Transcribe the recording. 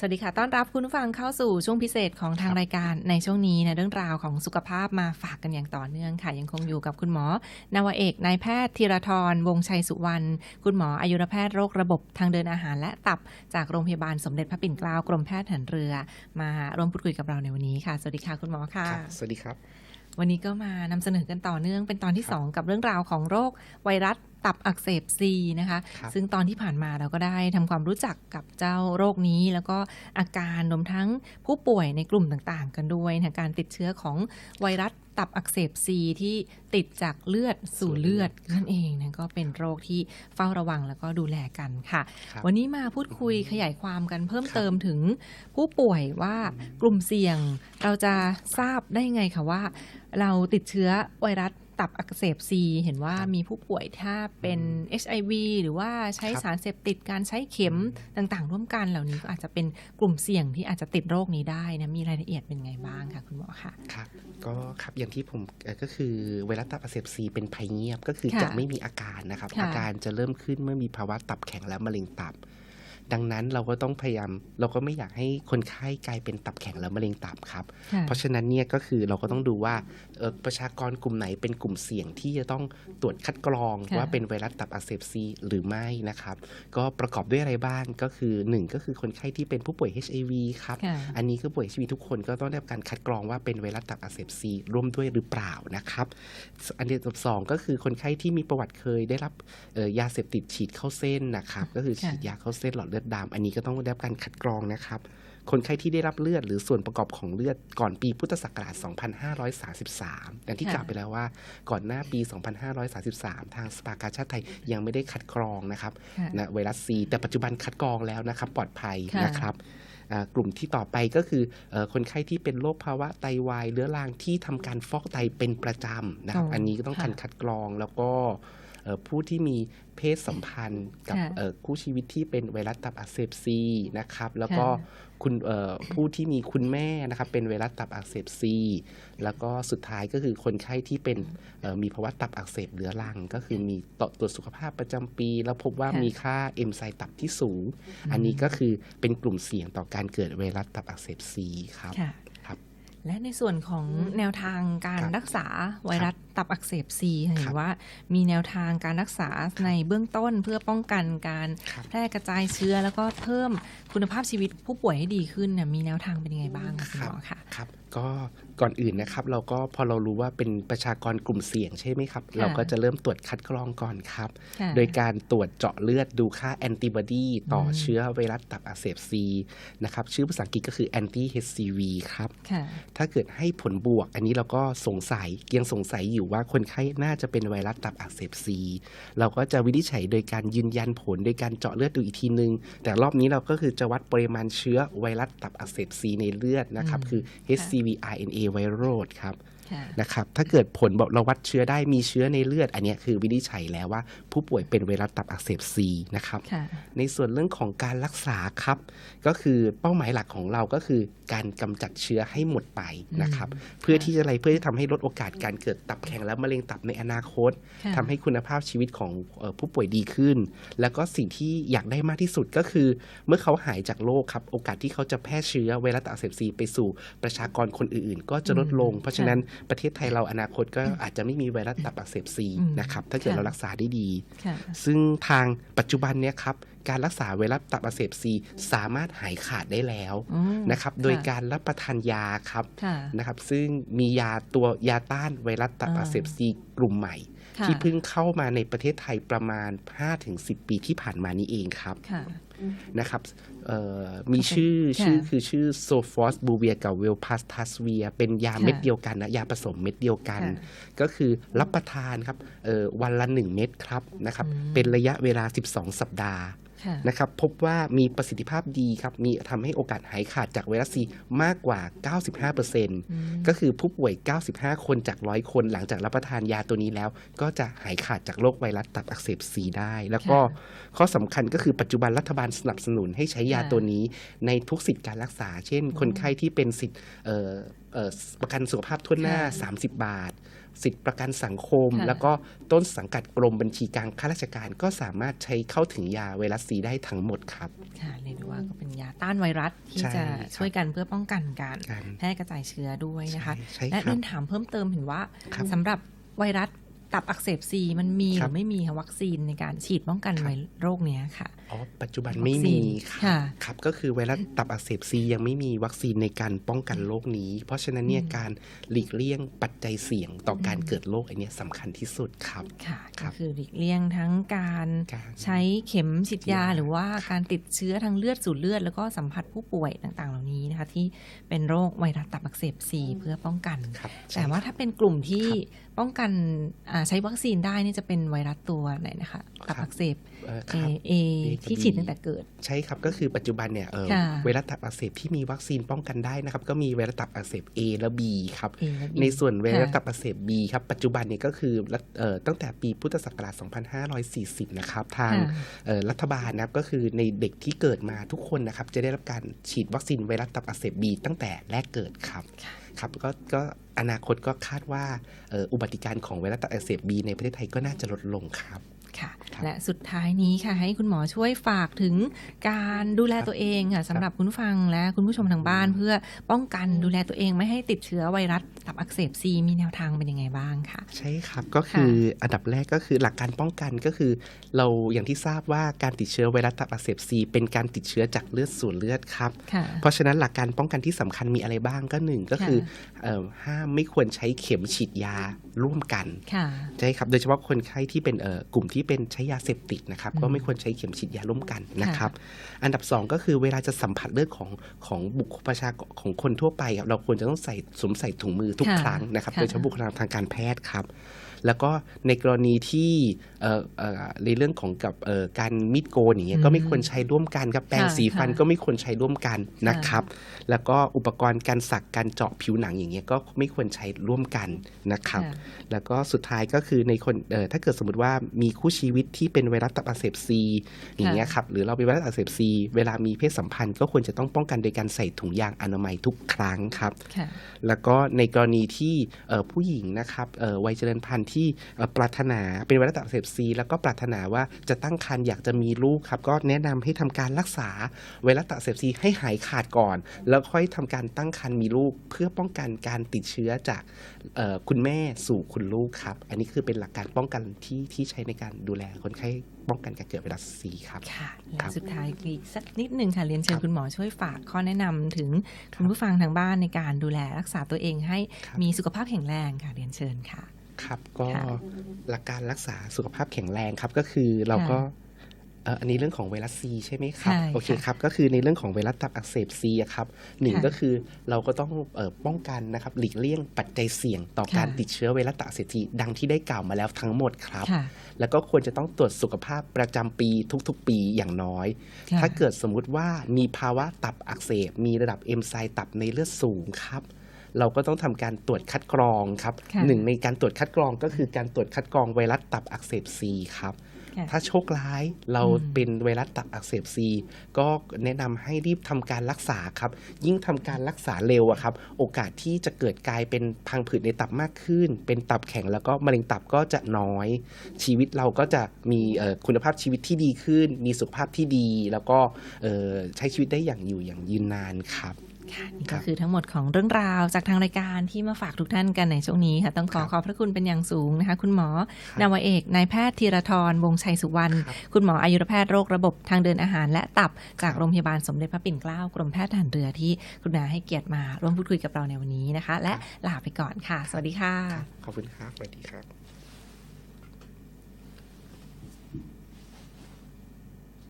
สวัสดีค่ะ ต้อนรับคุณผู้ฟังเข้าสู่ช่วงพิเศษของทางรายการในช่วงนี้นะเรื่องราวของสุขภาพมาฝากกันอย่างต่อเนื่องค่ะ ยังคงอยู่กับคุณหมอ นาวเอกนายแพทย์ธีรทรวงชัยสุวรรณคุณหมออายุรแพทย์โรคระบบทางเดินอาหารและตับจากโรงพยาบาลสมเด็จพระปิ่นเกล้ากรมแพทย์หารเรือ มาร่วมพูดคุยกับเราในวันนี้ค่ะ สวัสดีค่ะคุณหมอค่ะ สวัสดีครับวันนี้ก็มานำเสนอกันต่อเนื่องเป็นตอนที่ 2 กับเรื่องราวของโรคไวรัส ตับอักเสบซีนะคะครับซึ่งตอนที่ผ่านมาเราก็ได้ทำความรู้จักกับเจ้าโรคนี้ แล้วก็อาการรวมทั้งผู้ป่วยในกลุ่มต่างๆ กันด้วยนะการติดเชื้อของไวรัสตับอักเสบซีที่ติดจากเลือดสู่เลือดนั่นเองนะก็เป็นโรคที่เฝ้าระวังแล้วก็ดูแลกันค่ะครับวันนี้มาพูดคุยขยายความกันเพิ่มครับเติมถึงผู้ป่วยว่ากลุ่มเสี่ยง เราจะทราบได้ไงคะว่า เราติดเชื้อไวรัส ตับอักเสบซีเห็นว่าครับมีผู้ป่วยถ้าเป็น HIV หรือว่าใช้ครับสารเสพติดการใช้เข็มต่างๆ ร่วมกันเหล่านี้ก็อาจจะเป็นกลุ่มเสี่ยงที่อาจจะติดโรคนี้ได้นะมีรายละเอียดเป็นไงบ้างคะคุณหมอคะครับก็ครับอย่างที่ผมเอ่อก็คือไวรัสตับอักเสบซีเป็นภัยเงียบก็คือค่ะจะไม่มีอาการนะครับค่ะอาการจะเริ่มขึ้นเมื่อมีภาวะตับแข็งและมะเร็งตับ ดังนั้นเราก็ต้องพยายาม เราก็ไม่อยากให้คนไข้กลายเป็นตับแข็งและมะเร็งตับครับค่ะเพราะฉะนั้นเนี่ยก็คือเราก็ต้องดูว่าเอ่อประชากรกลุ่มไหนเป็นกลุ่มเสี่ยงที่จะต้องตรวจคัดกรองค่ะว่าเป็นไวรัสตับอักเสบซีหรือไม่นะครับ ก็ประกอบด้วยอะไรบ้างก็คือหนึ่งก็คือคนไข้ที่เป็นผู้ป่วย HIV ครับค่ะอันนี้คือป่วย HIV ทุกคนก็ต้องได้รับการคัดกรองว่าเป็นไวรัสตับอักเสบซีร่วมด้วยหรือเปล่านะครับ อันที่สองก็คือคนไข้ที่มีประวัติเคยได้รับเอ่อยาเสพติดฉีดเข้าเส้นนะครับ ก็คือค่ะฉีดยาเข้าเส้นหลอดเลือดดำอันนี้ก็ต้องได้รับการคัดกรองนะครับ คนไข้ที่ได้รับเลือดหรือส่วนประกอบของเลือดก่อนปีพุทธศักราช 2533 อย่างที่กล่าวไปแล้วว่า ก่อนหน้าปี 2533 ทางสภากาชาติไทยยังไม่ได้คัดกรองนะครับค่ะนะไวรัสซีแต่ปัจจุบันคัดกรองแล้วนะครับ ปลอดภัยค่ะนะครับอ่ากลุ่มที่ต่อไปก็คือเออคนไข้ที่เป็นโรคภาวะไตวายเรื้อรังที่ทำการฟอกไตเป็นประจำนะครับอ๋ออัอันนี้ก็ต้องค่ะการคัดกรองแล้วก็เอ่อ ผู้ที่มีเพศสัมพันธ์กับค่ะเอ่อคู่ชีวิตที่เป็นไวรัสตับอักเสบซีนะครับแล้วก็ค่ะคุณเอ่อผู้ที่มีคุณแม่นะครับเป็นไวรัสตับอักเสบซีแล้วก็สุดท้ายก็คือคนไข้ที่เป็นเอ่อมีภาวะตับอักเสบเรื้อรัง ก็คือมีตตรวจสุขภาพประจำปี แล้วพบว่าค่ะมีค่าเอนไซม์ตับที่สูง อันนี้ก็คือเป็นกลุ่มเสี่ยงต่อการเกิดไวรัสตับอักเสบซีครับค่ะครับ และในส่วนของแนวทางการครับรักษาไวรัสตับอักเสบซีคเห็รันบว่ามีแนวทางการรักษาในเบื้องต้นเพื่อป้องกันการครับแพร่กระจายเชื้อ แล้วก็เพิ่มคุณภาพชีวิตผู้ป่วยให้ดีขึ้นเนี่ยมีแนวทางเป็นยังไงบ้างคะคุณหมอคะครับ ก็ ก่อนอื่นนะครับ เราก็พอเรารู้ว่าเป็นประชากรกลุ่มเสี่ยงใช่ไหมครับค่ะเราก็จะเริ่มตรวจคัดกรองก่อนครับ ค่ะโดยการตรวจเจาะเลือดดูค่าแอนติบอดีต่ออม เชื้อไวรัสตับอักเสบซีนะครับ ชื่อภาษาอังกฤษก็คือ anti HCV ครับ ค่ะ ถ้าเกิดให้ผลบวก อันนี้เราก็สงสัยยังสงสัยอยู่ว่าคนไข้น่าจะเป็นไวรัสตับอักเสบซีเราก็จะวินิจฉัยโดยการยืนยันผลโดยการเจาะเลือดดูอีกทีนึง แต่รอบนี้เราก็คือจะวัดปริมาณเชื้อไวรัสตับอักเสบซีในเลือดนะครับ อืมคือ HCV RNA วัโรดครับ นะครับถ้าเกิดผลบอกเราวัดเชื้อได้มีเชื้อในเลือด อันเนี้ยคือวินิจฉัยแล้วว่า ผู้ป่วยเป็นไวรัสตับอักเสบซีนะครับค่ะในส่วนเรื่องของการรักษาครับ ก็คือเป้าหมายหลักของเราก็คือ การกำจัดเชื้อให้หมดไปนะครับอืมเพื่อที่จะอะไรเพื่อที่ทำให้ลดโอกาสการเกิดตับแข็งและมะเร็งตับในอนาคตค่ะทำให้คุณภาพชีวิตของเอ่อผู้ป่วยดีขึ้น แล้วก็สิ่งที่อยากได้มากที่สุดก็คือ เมื่อเขาหายจากโรคครับโอกาสที่เขาจะแพร่เชื้อไวรัสตับอักเสบซีไปสู่ประชากรคนอื่นๆ ก็จะลดลงอืมเพราะฉะนั้นประเทศไทยเราอนาคตก็อาจจะไม่มีไวรัสตับอักเสบซีอืมนะครับถ้าเกิดค่ะเรารักษาได้ดีค่ะซึ่งทางปัจจุบันเนี่ยครับการรักษาไวรัสตับอักเสบซีสามารถหายขาดได้แล้วอืมนะครับโดยการรับประทานยาครับค่ะนะครับ ซึ่งมียาตัวยาต้านไวรัสตับอักเสบซีกลุ่มใหม่ค่ะที่เพิ่งเข้ามาในประเทศไทยประมาณ 5-10 ปีที่ผ่านมานี้เองครับค่ะนะครับเอ่อ มีชื่อค่ะชื่อคือชื่อโซฟอสบูเวียกับเวลพัสทัสเวียเป็นยาค่ะเม็ดเดียวกันนะยาผสมเม็ดเดียวกันค่ะก็คือรับประทานครับเอ่อวันละ 1 เม็ดครับนะครับอืมเป็นระยะเวลา 12 สัปดาห์ค่ะ นะครับพบว่ามีประสิทธิภาพดีครับมีทำให้โอกาสหายขาดจากไวรัสซีมากกว่า 95%ก็คือผู้ป่วย 95 คนจาก 100 คนหลังจากรับประทานยาตัวนี้แล้ว ก็จะหายขาดจากโรคไวรัสตับอักเสบซีได้ แล้วก็ค่ะข้อสำคัญก็คือปัจจุบันรัฐบาลสนับสนุนให้ใช้ยาค่ะตัวนี้ในทุกสิทธิการรักษา เช่น คนไข้ที่เป็นสิทธิ์เอ่อเอ่อประกันสุขภาพทั่วหน้าค่ะ30 บาท สิทธิประกันสังคมค่ะแล้วก็ต้นสังกัดกรมบัญชีกลางข้าราชการก็สามารถใช้เข้าถึงยาไวรัสซีได้ทั้งหมดครับค่ะเรียกได้ว่าก็เป็นยาต้านไวรัสที่ใช่จะครับช่วยกันเพื่อป้องกันการการแพร่กระจายเชื้อด้วยนะคะใช่ใช่และครัเรีบยนถามเพิ่มเติมเห็นว่าครับสำหรับไวรัสตับอักเสบซีมันมีหครัรืบอไม่มีคะวัคซีนในการฉีดป้องกันครับไวโรคเนี้ยค่ะ อ๋อ ปัจจุบันวัคซีนไม่มีคค่ะรับครับ ก็คือไวรัสตับอักเสบซียังไม่มีวัคซีนในการป้องกันโรคนี้ เพราะฉะนั้นเนี่ยอืมการหลีกเลี่ยงปัจจัยเสี่ยงต่อการอืมเกิดโรคอันเนี้ยสำคัญที่สุดครับค่ะครัก็บคือหลีกเลี่ยงทั้งการการใช้เข็มฉีดยาฉีดยา หรือว่าการติดเชื้อทางเลือดสู่เลือด แล้วก็สัมผัสผู้ป่วยต่างๆ เหล่านี้นะคะที่เป็นโรคไวรัสตับอักเสบซีเพื่อป้องกันครับแต่ว่าถ้าเป็นกลุ่มที่ป้องกันอ่าใช้วัคซีนได้นี่จะเป็นไวรัสตัวไหนนะคะตับอักเสบเอ่อเอครับเอที่ฉีดตั้งแต่เกิด ใช่ครับก็คือปัจจุบันเนี่ยเอ่อค่ะไวรัสตับอักเสบที่มีวัคซีนป้องกันได้นะครับ ก็มีไวรัสตับอักเสบ A และ B ครับ A และ B ในส่วนไวรัสค่ะตับอักเสบ B ครับ ปัจจุบันเนี่ยก็คือรัฐเอ่อตั้งแต่ปีพุทธศักราช 2540 นะครับ ทางค่ะเอ่อรัฐบาลนะครับก็คือในเด็กที่เกิดมาทุกคนนะครับ จะได้รับการฉีดวัคซีนไวรัสตับอักเสบ B ตั้งแต่แรกเกิดครับค่ะครับก็ก็อนาคตก็คาดว่าเอ่ออุบัติการณ์ของไวรัสตับอักเสบ B ในประเทศไทยก็น่าจะลดลงครับ ค่ะครับและสุดท้ายนี้ค่ะ ให้คุณหมอช่วยฝากถึงการดูแลตัวเองค่ะสำหรับคุณผู้ฟังและคุณผู้ชมทางบ้าน เพื่อป้องกันดูแลตัวเองไม่ให้ติดเชื้อไวรัสตับอักเสบซีมีแนวทางเป็นยังไงบ้างค่ะ ใช่ครับก็คืออันดับแรกก็คือหลักการป้องกันก็คือ เราอย่างที่ทราบว่าการติดเชื้อไวรัสตับอักเสบซีเป็นการติดเชื้อจากเลือดสู่เลือดครับค่ะเพราะฉะนั้นหลักการป้องกันที่สำคัญมีอะไรบ้างก็หนึ่งก็คือเอ่อห้ามไม่ควรใช้เข็มฉีดยา ร่วมกันค่ะใช่ครับโดยเฉพาะคนไข้ที่เป็นเอ่อกลุ่มที่เป็นใช้ยาเสพติดนะครับอืมก็ไม่ควรใช้เข็มฉีดยาร่วมกันนะค่ะครับ อันดับสองก็คือเวลาจะสัมผัสเลือดของของบุคคลประชากรของคนทั่วไปครับเราควรจะต้องใส่สวมใส่ถุงมือทุกค่ะครั้งนะครับค่ะโดยเฉพาะบุคลากรทางการแพทย์ครับ แล้วก็ในกรณีที่เอ่อเอ่อในเรื่องของกับเอ่อการมีดโกนอย่างเงี้ยก็ไม่ควรใช้ร่วมกันครับแปรงค่ะสีฟันค่ะก็ไม่ควรใช้ร่วมกันนะค่ะครับ แล้วก็อุปกรณ์การสักการเจาะผิวหนังอย่างเงี้ยก็ไม่ควรใช้ร่วมกันนะครับค่ะแล้วก็สุดท้ายก็คือในคนเอ่อถ้าเกิดสมมติว่ามีคู่ชีวิตที่เป็นไวรัสตับอักเสบซีอย่างเงี้ยครับหรือเราเป็นไวรัสอักเสบซีเวลามีเพศสัมพันธ์ก็ควรจะต้องป้องกันโดยการใส่ถุงยางอนามัยทุกครั้งครับค่ะแล้วก็ในกรณีที่เอ่อผู้หญิงนะครับเอ่อวัยเจริญพันธุ์ที่เอ่อปรารถนาเป็นไวรัสตับอักเสบซีแล้วก็ปรารถนาว่าจะตั้งครรภ์อยากจะมีลูกครับก็แนะนำให้ทำการรักษาไวรัสตับอักเสบซีให้หายขาดก่อน แล้วค่อยทำการตั้งครรภ์มีลูก เพื่อป้องกันการติดเชื้อจากเอ่อคุณแม่สู่คุณลูกครับ อันนี้คือเป็นหลักการป้องกันที่ที่ใช้ในการดูแลคนไข้ป้องกันการเกิดไวรัสซีครับค่ะคและรับสุดท้ายอีกสักนิดหนึ่งค่ะเรียนเชิญครับคุณหมอช่วยฝากข้อแนะนำถึงครับคุณผู้ฟังทางบ้านในการดูแลรักษาตัวเองให้ครับมีสุขภาพแข็งแรงค่ะเรียนเชิญค่ะ ครับก็ค่ะหลักการรักษาสุขภาพแข็งแรงครับก็คือเราก็ค่ะเอ่ออันนี้เรื่องของไวรัสซีใช่ไหมครับใช่โอเคค่ะครับก็คือในเรื่องของไวรัสตับอักเสบซีอะครับหนึ่งค่ะก็คือเราก็ต้องเอ่อป้องกันนะครับหลีกเลี่ยงปัจจัยเสี่ยงต่อค่ะการติดเชื้อไวรัสตับอักเสบซีดังที่ได้กล่าวมาแล้วทั้งหมดครับค่ะแล้วก็ควรจะต้องตรวจสุขภาพประจำปีทุกๆ ปีอย่างน้อยค่ะถ้าเกิดสมมุติว่ามีภาวะตับอักเสบมีระดับเอนไซม์ตับในเลือดสูงครับ เราก็ต้องทำการตรวจคัดกรองครับค่ะหนึ่งในการตรวจคัดกรองก็คือการตรวจคัดกรองไวรัสตับอักเสบซีครับค่ะถ้าโชคร้ายเราอืมเป็นไวรัสตับอักเสบซีก็แนะนำให้รีบทำการรักษาครับ ยิ่งทำการรักษาเร็วอะครับ โอกาสที่จะเกิดกลายเป็นพังผืดในตับมากขึ้น เป็นตับแข็งแล้วก็มะเร็งตับก็จะน้อย ชีวิตเราก็จะมีเอ่อคุณภาพชีวิตที่ดีขึ้น มีสุขภาพที่ดี แล้วก็เอ่อใช้ชีวิตได้อย่างอยู่อย่างยืนนานครับ ค่ะนี่ครัก็บคือทั้งหมดของเรื่องราวจากทางรายการที่มาฝากทุกท่านกันในช่วงนี้ค่ะ ต้องขอครับขอบพระคุณเป็นอย่างสูงนะคะ คุณหมอครับนาวาเอกนายแพทย์ธีรทรวงศ์ชัยสุวรรณครับคุณหมออายุรแพทย์โรคระบบทางเดินอาหาร และตับจากครับโรงพยาบาลสมเด็จพระปิ่นเกล้ากรมแพทย์ทหารเรือที่คุณนาให้เกียรติมาร่วมพูดคุยกับเราในวันนี้นะคะ และลาไปก่อนค่ะ สวัสดีค่ะขอบคุณครับสวัสดีครับ